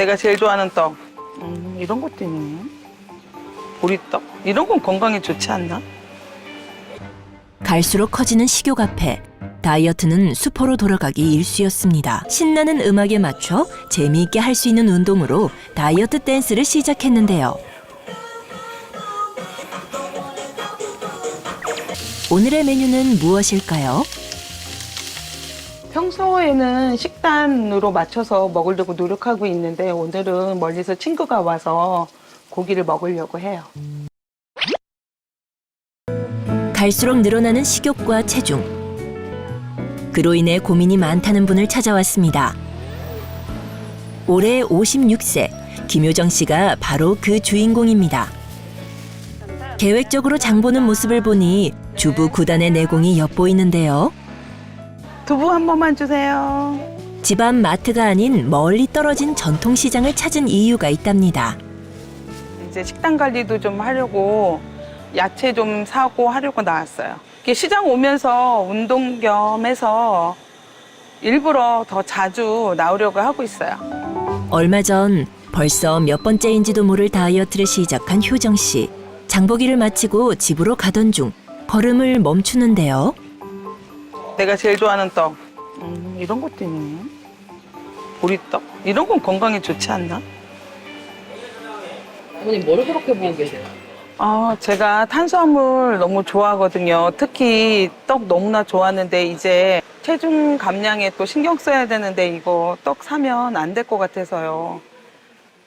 내가 제일 좋아하는 떡. 음, 이런 것도 있네. 보리떡? 이런 건 건강에 좋지 않나? 갈수록 커지는 식욕 앞에 다이어트는 수포로 돌아가기 일쑤였습니다. 신나는 음악에 맞춰 재미있게 할 수 있는 운동으로 다이어트 댄스를 시작했는데요. 오늘의 메뉴는 무엇일까요? 평소에는 식단으로 맞춰서 먹으려고 노력하고 있는데 오늘은 멀리서 친구가 와서 고기를 먹으려고 해요. 갈수록 늘어나는 식욕과 체중. 그로 인해 고민이 많다는 분을 찾아왔습니다. 올해 56세 김효정 씨가 바로 그 주인공입니다. 계획적으로 장보는 모습을 보니 주부 구단의 내공이 엿보이는데요. 두부 한 번만 주세요. 집안 마트가 아닌 멀리 떨어진 전통시장을 찾은 이유가 있답니다. 이제 식단 관리도 좀 하려고 야채 좀 사고 하려고 나왔어요. 이렇게 시장 오면서 운동 겸 해서 일부러 더 자주 나오려고 하고 있어요. 얼마 전 벌써 몇 번째인지도 모를 다이어트를 시작한 효정 씨. 장보기를 마치고 집으로 가던 중 걸음을 멈추는데요. 내가 제일 좋아하는 떡. 음, 이런 것도 있네. 보리떡? 이런 건 건강에 좋지 않나? 어머님 뭘 그렇게 보고 계세요? 아, 제가 탄수화물 너무 좋아하거든요. 특히 떡 너무나 좋아하는데 이제 체중 감량에 또 신경 써야 되는데 이거 떡 사면 안 될 것 같아서요.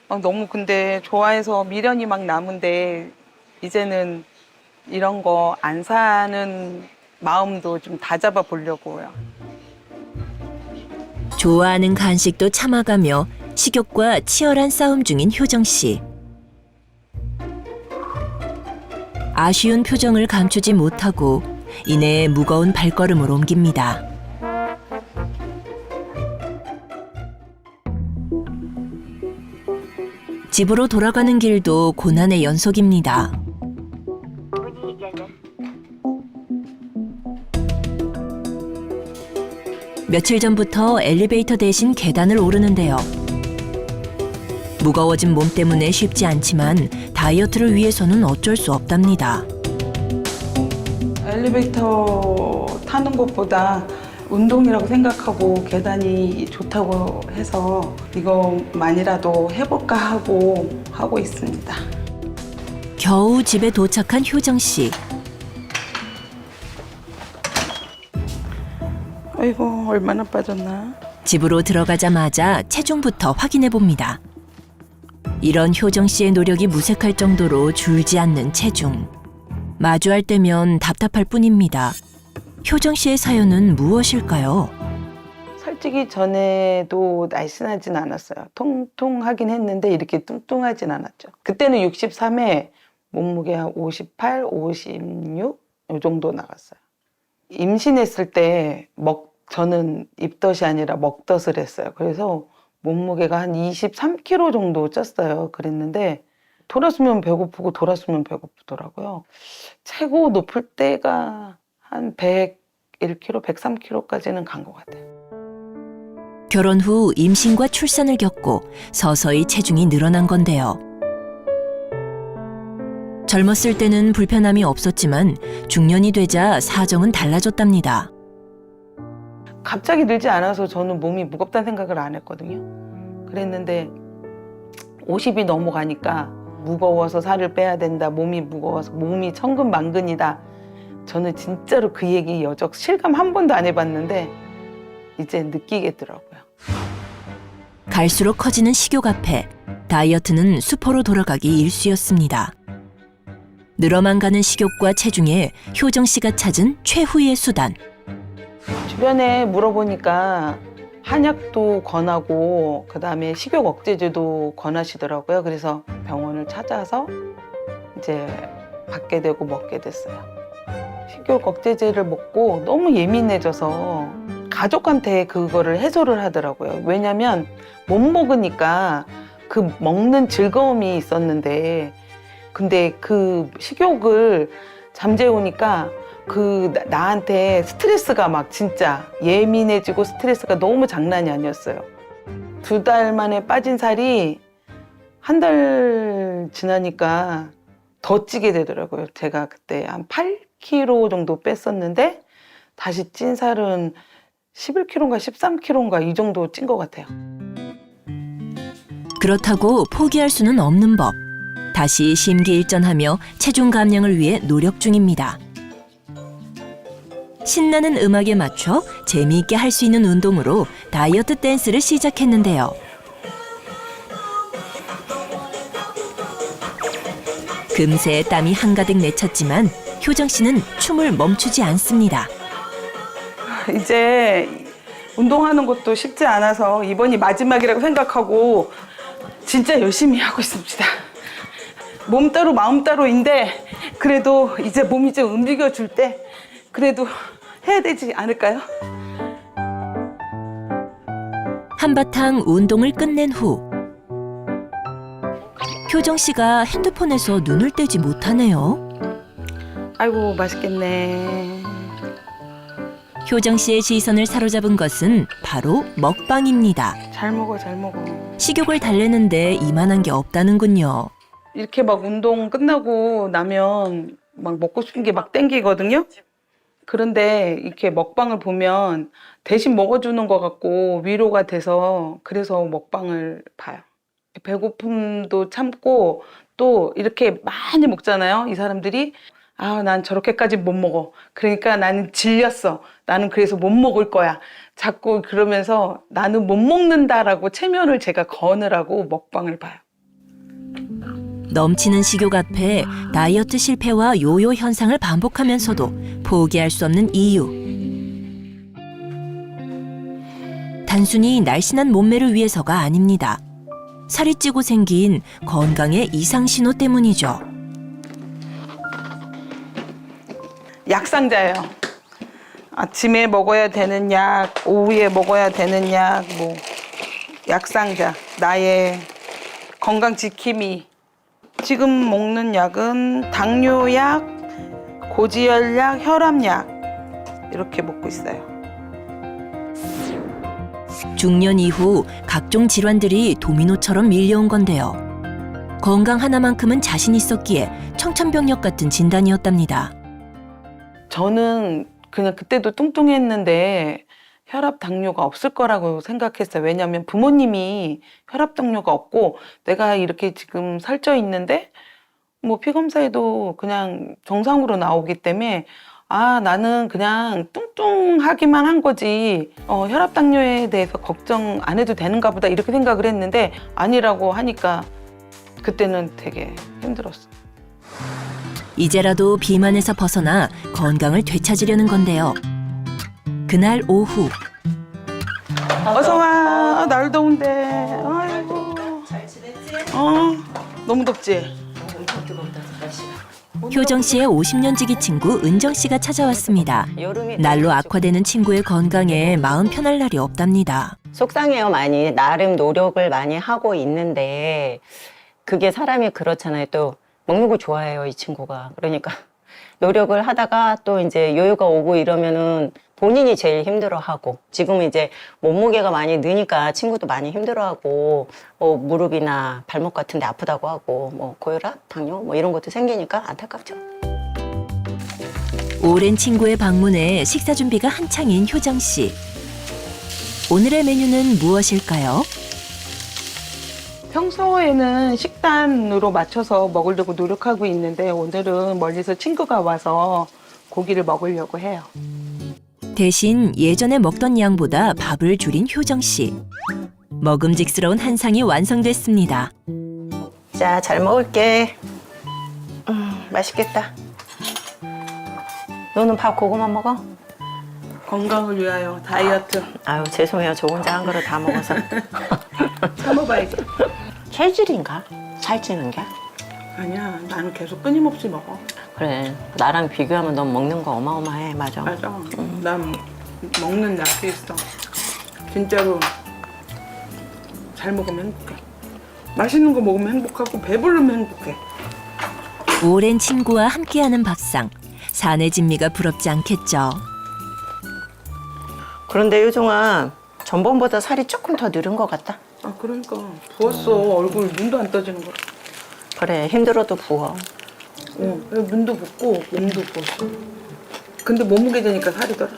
아, 너무 근데 좋아해서 미련이 막 남은데 이제는 이런 거 안 사는 마음도 좀 다잡아 보려고요. 좋아하는 간식도 참아가며 식욕과 치열한 싸움 중인 효정 씨. 아쉬운 표정을 감추지 못하고 이내 무거운 발걸음을 옮깁니다. 집으로 돌아가는 길도 고난의 연속입니다. 며칠 전부터 엘리베이터 대신 계단을 오르는데요. 무거워진 몸 때문에 쉽지 않지만 다이어트를 위해서는 어쩔 수 없답니다. 엘리베이터 타는 것보다 운동이라고 생각하고 계단이 좋다고 해서 이거만이라도 해볼까 하고 하고 있습니다. 겨우 집에 도착한 효정 씨. 아이고 얼마나 빠졌나? 집으로 들어가자마자 체중부터 확인해 봅니다. 이런 효정 씨의 노력이 무색할 정도로 줄지 않는 체중. 마주할 때면 답답할 뿐입니다. 효정 씨의 사연은 무엇일까요? 살찌기 전에도 날씬하진 않았어요. 통통하긴 했는데 이렇게 뚱뚱하진 않았죠. 그때는 63에 몸무게 한 58, 56이 정도 나갔어요. 임신했을 때 먹 저는 입덧이 아니라 먹덧을 했어요. 그래서 몸무게가 한 23kg 정도 쪘어요. 그랬는데 돌았으면 배고프고 돌았으면 배고프더라고요. 최고 높을 때가 한 101kg, 103kg까지는 간 것 같아요. 결혼 후 임신과 출산을 겪고 서서히 체중이 늘어난 건데요. 젊었을 때는 불편함이 없었지만 중년이 되자 사정은 달라졌답니다. 갑자기 늘지 않아서 저는 몸이 무겁다는 생각을 안 했거든요. 그랬는데 50이 넘어가니까 무거워서 살을 빼야 된다. 몸이 무거워서 몸이 천근만근이다. 저는 진짜로 그 얘기 여적 실감 한 번도 안 해봤는데 이제 느끼겠더라고요. 갈수록 커지는 식욕 앞에 다이어트는 수포로 돌아가기 일쑤였습니다. 늘어만 가는 식욕과 체중에 효정 씨가 찾은 최후의 수단. 주변에 물어보니까 한약도 권하고 그다음에 식욕 억제제도 권하시더라고요. 그래서 병원을 찾아서 이제 받게 되고 먹게 됐어요. 식욕 억제제를 먹고 너무 예민해져서 가족한테 그거를 해소를 하더라고요. 왜냐면 못 먹으니까 그 먹는 즐거움이 있었는데 근데 그 식욕을 잠재우니까 그 나- 나한테 스트레스가 막 진짜 예민해지고 스트레스가 너무 장난이 아니었어요. 두 달 만에 빠진 살이 한 달 지나니까 더 찌게 되더라고요. 제가 그때 한 8kg 정도 뺐었는데 다시 찐 살은 11kg인가 13kg인가 이 정도 찐 것 같아요. 그렇다고 포기할 수는 없는 법. 다시 심기일전하며 체중 감량을 위해 노력 중입니다. 신나는 음악에 맞춰 재미있게 할 수 있는 운동으로 다이어트 댄스를 시작했는데요. 금세 땀이 한가득 맺혔지만 효정 씨는 춤을 멈추지 않습니다. 이제 운동하는 것도 쉽지 않아서 이번이 마지막이라고 생각하고 진짜 열심히 하고 있습니다. 몸 따로 마음 따로인데 그래도 이제 몸이 좀 움직여 줄 때 그래도 해야 되지 않을까요? 한바탕 운동을 끝낸 후 효정 씨가 핸드폰에서 눈을 떼지 못하네요. 아이고 맛있겠네. 효정 씨의 시선을 사로잡은 것은 바로 먹방입니다. 잘 먹어 잘 먹어. 식욕을 달래는데 이만한 게 없다는군요. 이렇게 막 운동 끝나고 나면 막 먹고 싶은 게 막 땡기거든요. 그런데 이렇게 먹방을 보면 대신 먹어주는 것 같고 위로가 돼서 그래서 먹방을 봐요. 배고픔도 참고 또 이렇게 많이 먹잖아요. 이 사람들이 아, 난 저렇게까지 못 먹어. 그러니까 나는 질렸어. 나는 그래서 못 먹을 거야. 자꾸 그러면서 나는 못 먹는다라고 체면을 제가 거느라고 먹방을 봐요. 넘치는 식욕 앞에 다이어트 실패와 요요 현상을 반복하면서도 포기할 수 없는 이유. 단순히 날씬한 몸매를 위해서가 아닙니다. 살이 찌고 생긴 건강의 이상 신호 때문이죠. 약상자예요. 아침에 먹어야 되는 약, 오후에 먹어야 되는 약, 뭐 약상자. 나의 건강 지킴이. 지금 먹는 약은 당뇨약, 고지혈약, 혈압약 이렇게 먹고 있어요. 중년 이후 각종 질환들이 도미노처럼 밀려온 건데요. 건강 하나만큼은 자신 있었기에 청천벽력 같은 진단이었답니다. 저는 그냥 그때도 뚱뚱했는데 혈압 당뇨가 없을 거라고 생각했어요. 왜냐하면 부모님이 혈압 당뇨가 없고 내가 이렇게 지금 살쪄 있는데 뭐 피 검사에도 그냥 정상으로 나오기 때문에 아 나는 그냥 뚱뚱하기만 한 거지 어, 혈압 당뇨에 대해서 걱정 안 해도 되는가 보다 이렇게 생각을 했는데 아니라고 하니까 그때는 되게 힘들었어요. 이제라도 비만에서 벗어나 건강을 되찾으려는 건데요. 그날 오후 어서 와. 아, 날 더운데. 아이고. 잘 지냈지? 어. 너무 덥지? 엄청 뜨겁다 날씨가. 효정 씨의 50년 지기 친구 은정 씨가 찾아왔습니다. 날로 악화되는 친구의 건강에 마음 편할 날이 없답니다. 속상해요 많이 나름 노력을 많이 하고 있는데 그게 사람이 그렇잖아요 또 먹는 거 좋아해요 이 친구가 그러니까 노력을 하다가 또 이제 요요가 오고 이러면은 본인이 제일 힘들어하고 지금은 이제 몸무게가 많이 느니까 친구도 많이 힘들어하고 뭐 무릎이나 발목 같은데 아프다고 하고 뭐 고혈압, 당뇨 뭐 이런 것도 생기니까 안타깝죠. 오랜 친구의 방문에 식사 준비가 한창인 효정 씨. 오늘의 메뉴는 무엇일까요? 평소에는 식단으로 맞춰서 먹으려고 노력하고 있는데 오늘은 멀리서 친구가 와서 고기를 먹으려고 해요. 대신 예전에 먹던 양보다 밥을 줄인 효정 씨. 먹음직스러운 한상이 완성됐습니다. 자, 잘 먹을게. 음, 맛있겠다. 너는 밥 그거만 먹어? 건강을 위하여 다이어트 아유, 죄송해요. 저 혼자 한 그릇 다 먹어서. 참아봐야지. 체질인가? 살찌는 게? 아니야, 나는 계속 끊임없이 먹어. 그래. 나랑 비교하면 넌 먹는 거 어마어마해. 맞아. 맞아. 난 먹는 약이 있어. 진짜로 잘 먹으면 행복해. 맛있는 거 먹으면 행복하고 배부르면 행복해. 오랜 친구와 함께하는 밥상. 사내 진미가 부럽지 않겠죠. 그런데 요정아, 전번보다 살이 조금 더 늘은 것 같다. 아 그러니까 부었어 얼굴 눈도 안 떠지는 거야. 그래 힘들어도 부어. 어, 눈도 붓고 몸도 부었어. 근데 몸무게 되니까 살이 덜어.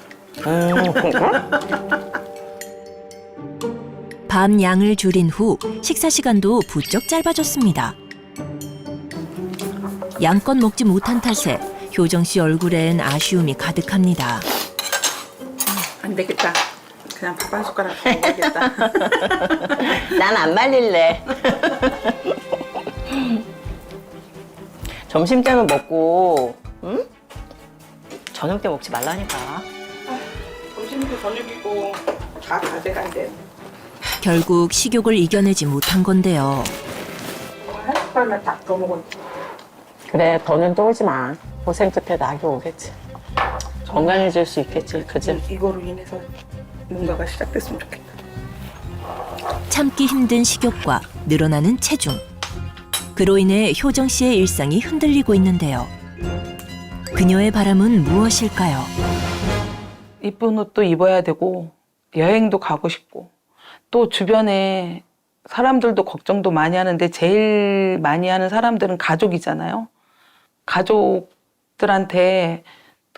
밤 양을 줄인 후 식사 시간도 부쩍 짧아졌습니다. 양껏 먹지 못한 탓에 효정 씨 얼굴엔 아쉬움이 가득합니다. 안 되겠다. 그냥 밥 한 숟가락 먹어야겠다. 난 안 말릴래. 점심 때는 먹고, 응? 저녁 때 먹지 말라니까. 점심도 저녁이고 다 가져간대. 결국 식욕을 이겨내지 못한 건데요. 한 숟갈만 딱더 먹어. 그래, 더는 또 오지 마. 고생 끝에 낙이 오겠지. 건강해질 수 있겠지, 그지? 이거로 인해서 뭔가가 시작됐으면 좋겠다. 참기 힘든 식욕과 늘어나는 체중. 그로 인해 효정 씨의 일상이 흔들리고 있는데요. 그녀의 바람은 무엇일까요? 이쁜 옷도 입어야 되고 여행도 가고 싶고 또 주변에 사람들도 걱정도 많이 하는데 제일 많이 하는 사람들은 가족이잖아요. 가족들한테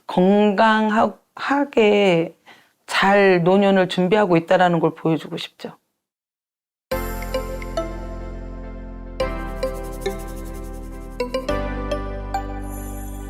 건강하게 잘 노년을 준비하고 있다라는 걸 보여주고 싶죠.